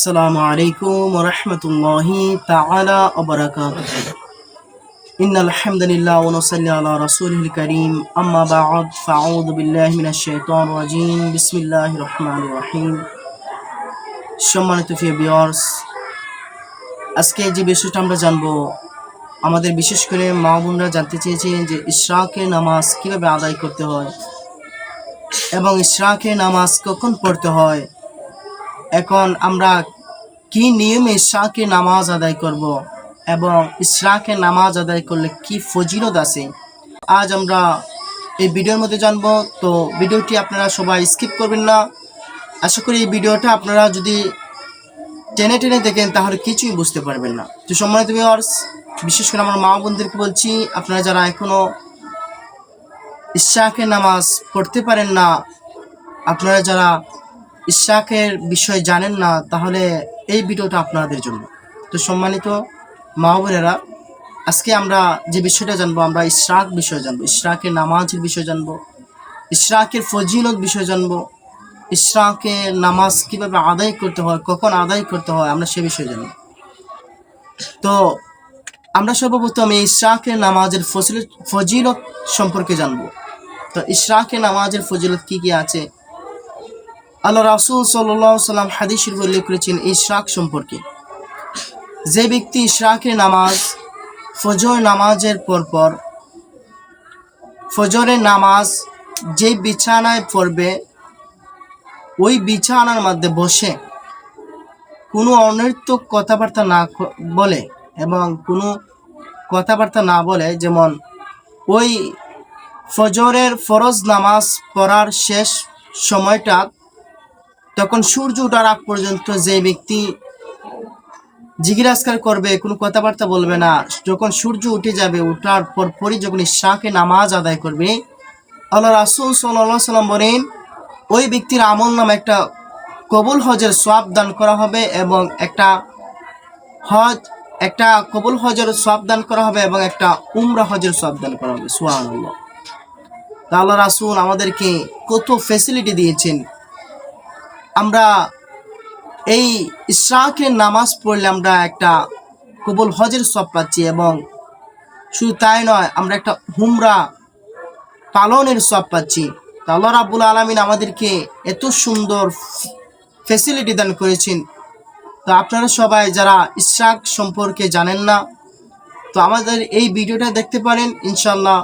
السلام عليكم ورحمة الله تعالى وبركاته إن الحمد لله ونصلي على رسوله الكريم أما بعد فأعوذ بالله من الشيطان الرجيم بسم الله الرحمن الرحيم সম্মানিত প্রিয় ভিউয়ার্স আজকে যে বিষয়টা আমরা জানবো আমাদের বিশেষ করে মা বোনরা জানতে চেয়েছেন যে ইশরাকের নামাজ কিভাবে আদায় করতে হয় এবং ইশরাকের নামাজ কখন পড়তে হয় এখন আমরা কি নিয়মে ইশরাকের নামাজ আদায় করব এবং ইশরাকের নামাজ আদায় করলে কি ফজিলত আছে? আজ আমরা এই ভিডিওর মধ্যে জানব, তো ভিডিওটি আপনারা সবাই স্কিপ করবেন না। আশা করি এই ভিডিওটা আপনারা যদি টেনে টেনে দেখেন, তাহলে কিছুই বুঝতে পারবেন না। তো সম্মানিত ভিউয়ার্স বিশেষ করে আমার মা বোনদেরকে বলছি, আপনারা যারা এখনও ইশাকের নামাজ পড়তে পারেন না, আপনারা যারা ইশাকের বিষয় জানেন না, তাহলে এই ভিডিওটা আপনাদের জন্য। তো সম্মানিত মা বোনেরা, আজকে আমরা যে বিষয়টা জানব, আমরা ইশরাক বিষয় জানব, ইশরাকের নামাজের বিষয় জানব, ইশরাকের ফজিলত বিষয় জানব, ইশরাকের নামাজ কীভাবে আদায় করতে হয়, কখন আদায় করতে হয়, আমরা সে বিষয়ে জানব। তো আমরা সর্বপ্রথম এই ইশরাকের নামাজের ফজিলত সম্পর্কে জানব। তো ইশরাকের নামাজের ফজিলত কি কি আছে আল্লাহ রাসুল সাল্লাহ সাল্লাম হাদিসের উল্লেখ করেছেন ইশরাক সম্পর্কে। যে ব্যক্তি ইশরাকের নামাজ, ফজর নামাজের পরপর ফজরের নামাজ যে বিছানায় পড়বে, ওই বিছানার মধ্যে বসে কোনো অনর্থক কথাবার্তা না বলে এবং কোনো কথাবার্তা না বলে, যেমন ওই ফজরের ফরজ নামাজ পড়ার শেষ সময়টা তখন সূর্য ওঠার আগ পর্যন্ত যে ব্যক্তি জিজ্ঞাসকার করবে, কোনো কথাবার্তা বলবে না। যখন সূর্য উঠে যাবে উঠার পর পরই যখন ইশাকে নামাজ আদায় করবে, আল্লাহ রাসুল সাল্লাহ সাল্লাম বলেন, ওই ব্যক্তির আমল নামে একটা কবুল হজের সোয়াব দান করা হবে এবং একটা হজ, একটা কবুল হজের সোয়াব দান করা হবে এবং একটা উমরা হজের সোয়াব দান করা হবে। সুহান তা আল্লাহ রাসুল আমাদেরকে কত ফেসিলিটি দিয়েছেন। আমরা এই ইশরাকের নামাজ পড়লে আমরা একটা কবুল হজের সব পাচ্ছি এবং শুধু তাই নয়, আমরা একটা হুমরা পালনের সব পাচ্ছি। আল্লাহ রাবুল আলমিন আমাদেরকে এত সুন্দর ফেসিলিটি দান করেছেন। তো আপনারা সবাই যারা ইশরাক সম্পর্কে জানেন না, তো আমাদের এই ভিডিওটা দেখতে পারেন। ইনশাল্লাহ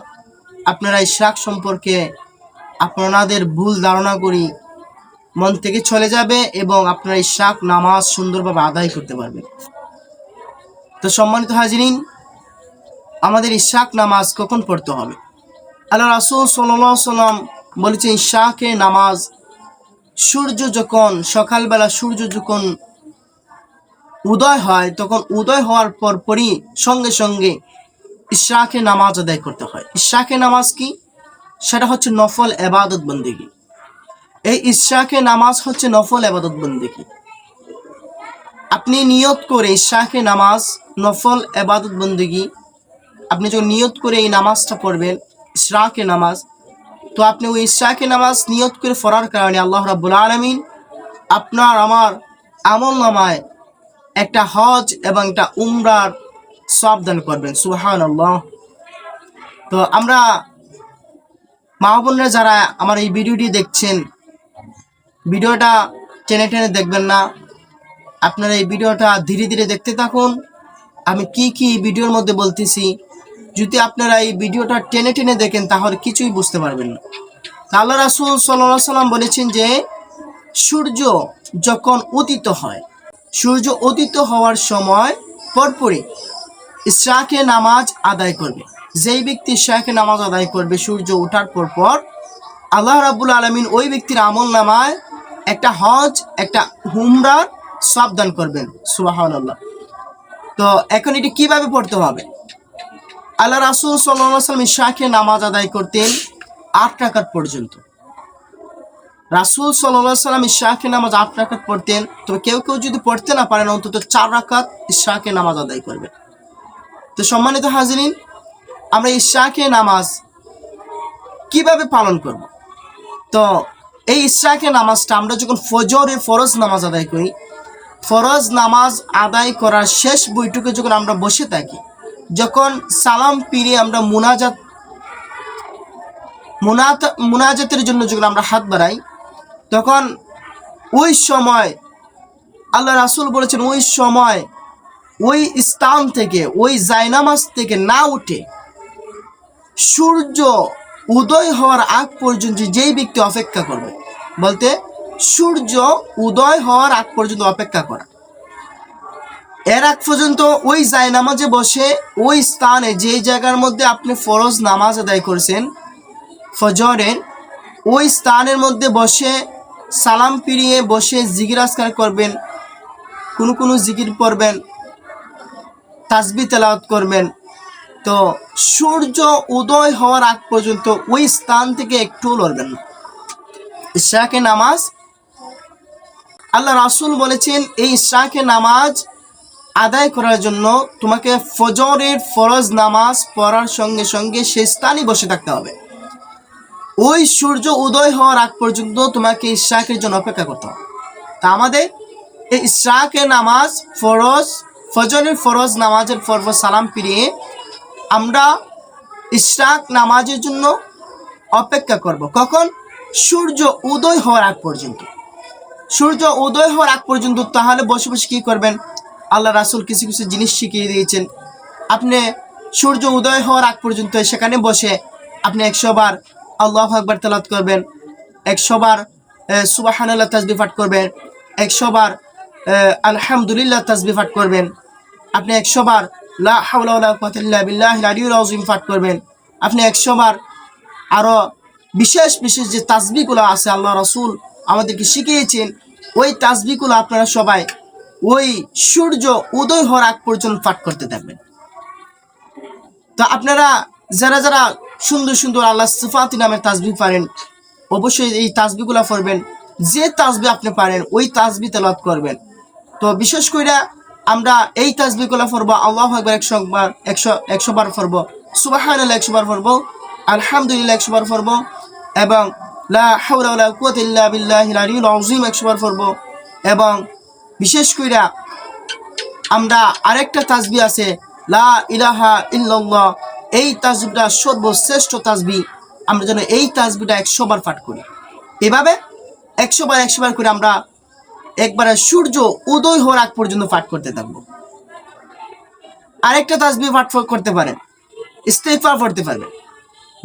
আপনারা ইশরাক সম্পর্কে আপনাদের ভুল ধারণা করি মন থেকে চলে যাবে এবং আপনারা ইশাক নামাজ সুন্দরভাবে আদায় করতে পারবেন তো সম্মানিত হাজিরিন, আমাদের ইশাক নামাজ কখন পড়তে হবে? আল্লাহ রাসুল সাল্লাম বলেছেন, ইশাকে নামাজ সূর্য যখন, সকালবেলা সূর্য যখন উদয় হয়, তখন উদয় হওয়ার পর পরই সঙ্গে সঙ্গে ইশাকে নামাজ আদায় করতে হয়। ইশাকে নামাজ কি? সেটা হচ্ছে নফল এবাদত বন্দিগি। এই ইশাকে নামাজ হচ্ছে নফল আবাদত বন্দেকি আপনি নিয়ত করে ইশাকে নামাজ নফল আবাদত বন্দেগি আপনি যখন নিয়ত করে এই নামাজটা পড়বেন, ইশরাকে নামাজ, তো আপনি ওই ইশাকে নামাজ নিয়ত করে পড়ার কারণে আল্লাহ রাব্বুল আলমিন আপনার আমার আমল নামায় একটা হজ এবং একটা উমরার সাবধান করবেন সুহান আল্লাহ তো আমরা মা বোনরা যারা আমার এই ভিডিওটি দেখছেন ভিডিওটা টেনে টেনে দেখবেন না। আপনারা এই ভিডিওটা ধীরে ধীরে দেখতে থাকুন। আমি কি কি ভিডিওর মধ্যে বলতেছি, যদি আপনারা এই ভিডিওটা টেনে টেনে দেখেন তাহলে কিছুই বুঝতে পারবেন না। আল্লাহ রাসুল সাল্লাহ সাল্লাম বলেছেন যে, সূর্য যখন উদিত হয়, সূর্য উদিত হওয়ার সময় পরপরই ইশরাকে নামাজ আদায় করবে। যেই ব্যক্তি ইশরাকে নামাজ আদায় করবে, সূর্য ওঠার পর পর আল্লাহ রাবুল আলমিন ওই ব্যক্তির আমল নামায় একটা হজ, একটা হুমরার সাবধান করবেন সুবাহান আল্লাহ তো এখন এটি কীভাবে পড়তে হবে? আল্লাহ রাসুল সাল্লাম ইশাকে নামাজ আদায় করতেন আট টাকার পর্যন্ত। রাসুল সাল্লাহ সাল্লাম ইশাকে নামাজ আট রাকাত পড়তেন। তবে কেউ কেউ যদি পড়তে না পারেন, অন্তত চার রাকাত ইশাকে নামাজ আদায় করবে তো সম্মানিত হাজিরিন, আমরা ইশাকে নামাজ কীভাবে পালন করব? তো এই ইশরাকে নামাজটা আমরা যখন ফজরে ফরজ নামাজ আদায় করি, ফরজ নামাজ আদায় করার শেষ বৈঠকে যখন আমরা বসে থাকি, যখন সালাম পিড়ে আমরা মুনাজাত, মুনাত, মুনাজাতের জন্য যখন আমরা হাত বাড়াই, তখন ওই সময় আল্লাহ রাসুল বলেছেন, ওই সময় ওই স্থান থেকে, ওই জায়নামাজ থেকে না উঠে সূর্য উদয় হওয়ার আগ পর্যন্ত যেই ব্যক্তি অপেক্ষা করবে, বলতে সূর্য উদয় হওয়ার আগ পর্যন্ত অপেক্ষা করা। এর আগ পর্যন্ত ওই জায়নামাজে বসে, ওই স্থানে যেই জায়গার মধ্যে আপনি ফরজ নামাজ আদায় করেছেন, ফজরের, ওই স্থানের মধ্যে বসে সালাম পিড়িয়ে বসে জিগির আসকার করবেন, কোনো কোনো জিকির পড়বেন, তাসবি তেলাওয়াত করবেন তো সূর্য উদয় হওয়ার আগ পর্যন্ত ওই স্থান থেকে একটু লড়বেন না। ইশরাকে নামাজ, আল্লাহ রাসুল বলেছেন, এই ইশরাকে নামাজ আদায় করার জন্য তোমাকে ফজরের ফরজ নামাজ পড়ার সঙ্গে সঙ্গে সে স্থানই বসে থাকতে হবে। ওই সূর্য উদয় হওয়ার আগ পর্যন্ত তোমাকে ইশরাকের জন্য অপেক্ষা করতে হবে। তা আমাদের এই ইশরাকের নামাজ, ফরজ, ফজরের ফরজ নামাজের পর্ব সালাম ফিরিয়ে আমরা ইশরাক নামাজের জন্য অপেক্ষা করব। কখন? সূর্য উদয় হওয়ার আগ পর্যন্ত। সূর্য উদয় হওয়ার আগ পর্যন্ত তাহলে বসে বসে কী করবেন? আল্লাহ রাসুল কিছু কিছু জিনিস শিখিয়ে দিয়েছেন। আপনি সূর্য উদয় হওয়ার আগ পর্যন্ত সেখানে বসে আপনি একশো বার আল্লাহ আকবার তালাত করবেন একশো বার সুবাহান আল্লাহ তাজবি করবেন একশো বার আহ, আলহামদুলিল্লাহ তাজবি করবেন আপনি একশো বার পাঠ করবেন। আপনি একশো বার আরও বিশেষ বিশেষ যে তাসবিগুলো আছে, আল্লাহ রসুল আমাদেরকে শিখিয়েছেন, ওই তাসবিগুলো আপনারা সবাই ওই সূর্য উদয় হওয়ার আগ পর্যন্ত পাঠ করতে থাকবেন। তো আপনারা যারা যারা সুন্দর সুন্দর আল্লাহ সিফাতি নামের তাজবি পারেন, অবশ্যই এই তাসবিগুলো পড়বেন। যে তাজবি আপনি পারেন, ওই তাসবি তেলাওয়াত করবেন। তো বিশেষ করে আমরা এই তাসবিগুলো পড়ব, আল্লাহ একবার একশো বার, একশো একশো বার পড়ব। সুবাহান একশো বার পড়ব, আলহামদুলিল্লাহ একশো বার পড়ব, এবং লা হাওলা ওয়ালা ইল্লা বিল্লাহিল আলিয়্যিল আযীম একশো বার পড়ব, এবং বিশেষ করে আমরা আরেকটা তাজবি আছে, লা ইলাহা ইল্লাল্লাহ, এই তাসবিটা সর্বশ্রেষ্ঠ তাজবি আমরা যেন এই তাসবিটা একশো বার পাঠ করি। এভাবে একশো বার একশো বার করে আমরা একবারে সূর্য উদয় হওয়ার আগ পর্যন্ত পাঠ করতে থাকব। আরেকটা তাসবি পাঠ করতে পারেন। ইস্তেকফার পড়তে পারবেন।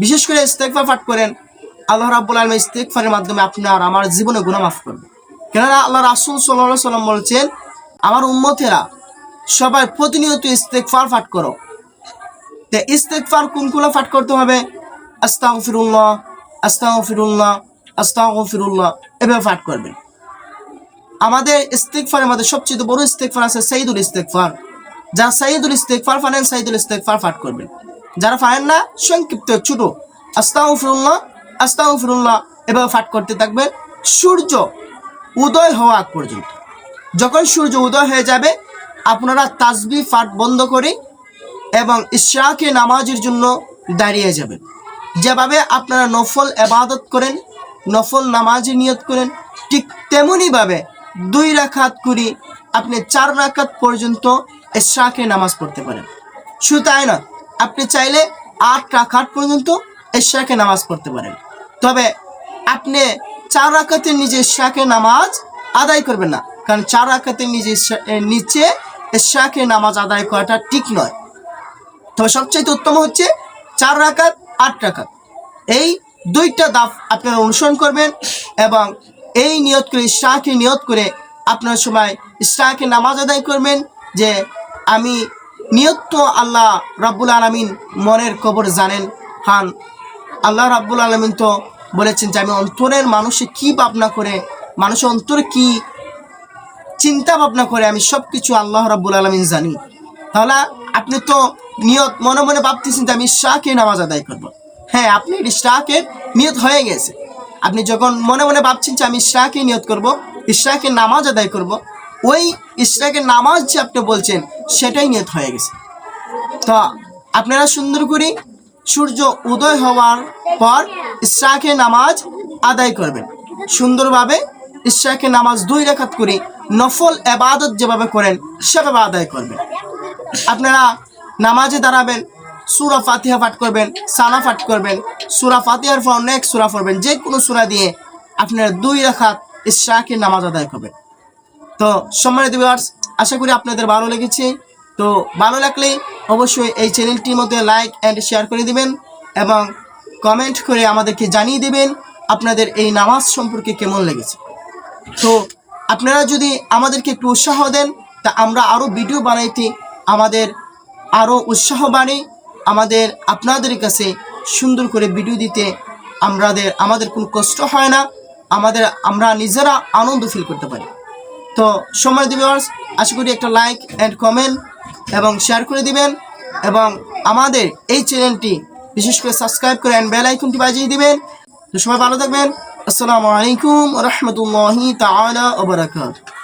বিশেষ করে ইস্তেকফার পাঠ করেন, আল্লাহ রাব্বুল আলম ইস্তেকফারের মাধ্যমে আপনার, আমার জীবনে গুণা মাফ করবে কেননা আল্লাহ রাসুল সাল্লাহ সাল্লাম বলছেন, আমার উম্মতেরা সবাই প্রতিনিয়ত ইস্তেকফার পাঠ করো। তো ইস্তেকফার কোনগুলো পাঠ করতে হবে? আস্তাগ ফিরুল্লাহ আস্তাগ ফিরুল্লাহ আস্তাগ ফিরুল্লাহ এভাবে পাঠ করবেন। আমাদের ইস্তেকফারের মধ্যে সবচেয়ে বড় ইস্তেকফার আছে সাইদুল ইস্তেকফার যারা সাইদুল ইস্তেকফার পারেন সাইদুল ইস্তেকফার পাঠ করবেন। যারা পারেন না, সংক্ষিপ্ত, ছোট। আস্তাগ ফিরুল্লাহ আস্তাগ ফিরুল্লাহ এভাবে পাঠ করতে থাকবেন। সূর্য উদয় হওয়া পর্যন্ত। যখন সূর্য উদয় হয়ে যাবে, আপনারা তাসবি পাঠ বন্ধ করে এবং ইশরাকে নামাজের জন্য দাঁড়িয়ে যাবেন। যেভাবে আপনারা নফল এবাদত করেন, নফল নামাজে নিয়ত করেন, ঠিক তেমনইভাবে দুই রাখাত করি আপনি চার রাখাত পর্যন্ত ইশরাকে নামাজ পড়তে পারেন। শুধু তাই না আপনি চাইলে আট রাখাত পর্যন্ত ইশরাকে নামাজ পড়তে পারেন। তবে আপনি চার রাখাতের নিজে ইশরাকে নামাজ আদায় করবেন না, কারণ চার রাখাতের নিজে নিচে ইশরাকে নামাজ আদায় করাটা ঠিক নয়। তবে সবচেয়ে উত্তম হচ্ছে চার রাকাত, আট রাখাত এই দুইটা দাফ আপনারা অনুসরণ করবেন এবং এই নিয়ত করে ইশরাকে নিয়ত করে আপনার সময় ইশরাকে নামাজ আদায় করবেন যে আমি নিয়ত তো আল্লাহ রাব্বুল আলমিন মনের কবর জানেন। হান, আল্লাহ রাব্বুল আলমিন তো বলেছেন যে আমি অন্তরের মানুষে কি ভাবনা করে, মানুষের অন্তরে কি চিন্তা ভাবনা করে আমি সব কিছু আল্লাহ রাব্বুল আলমিন জানি। তাহলে আপনি তো নিয়ত মনে মনে ভাবতেছেন যে আমি শাহকে নামাজ আদায় করব। হ্যাঁ আপনি শাহকে নিয়ত হয়ে গেছে। আপনি যখন মনে মনে ভাবছেন যে আমি শাহকে নিয়ত করব, ইশরাকে নামাজ আদায় করব, ওই ইশরাকে নামাজ যে আপনি বলছেন, সেটাই নিয়ত হয়ে গেছে। তো আপনারা সুন্দর করে সূর্য উদয় হওয়ার পর ইশরাকে নামাজ আদায় করবেন। সুন্দরভাবে ইশরাকে নামাজ দুই রেখাত করে নফল এবাদত যেভাবে করেন, সেভাবে আদায় করবেন। আপনারা নামাজে দাঁড়াবেন সুরা ফাতিহা পাঠ করবেন সানা পাঠ করবেন, সুরা ফাতিহার পর অনেক সুরা পড়বেন, যে কোনো সুরা দিয়ে আপনারা দুই রাখাত ইশাকের নামাজ আদায় করবেন। তো সম্মানিত ভিউয়ার্স আশা করি আপনাদের ভালো লেগেছে। তো ভালো লাগলে অবশ্যই এই চ্যানেলটির মধ্যে লাইক অ্যান্ড শেয়ার করে দিবেন এবং কমেন্ট করে আমাদেরকে জানিয়ে দেবেন আপনাদের এই নামাজ সম্পর্কে কেমন লেগেছে। তো আপনারা যদি আমাদেরকে একটু উৎসাহ দেন, তা আমরা আরও ভিডিও বানাইতে আমাদের আরও উৎসাহ বাড়ে আমাদের আপনাদের কাছে সুন্দর করে ভিডিও দিতে আমাদের আমাদের কোনো কষ্ট হয় না। আমাদের, আমরা নিজেরা আনন্দ ফিল করতে পারি। তো সময় ভিউয়ার্স আশা করি একটা লাইক অ্যান্ড কমেন্ট এবং শেয়ার করে দিবেন এবং আমাদের এই চ্যানেলটি বিশেষ করে সাবস্ক্রাইব করে অ্যান্ড বেল আইকনটি বাজিয়ে দিবেন। তো সবাই ভালো থাকবেন। আসসালামু আলাইকুম রহমতুল্লাহি তাআলা ওয়া বারাকাতুহু।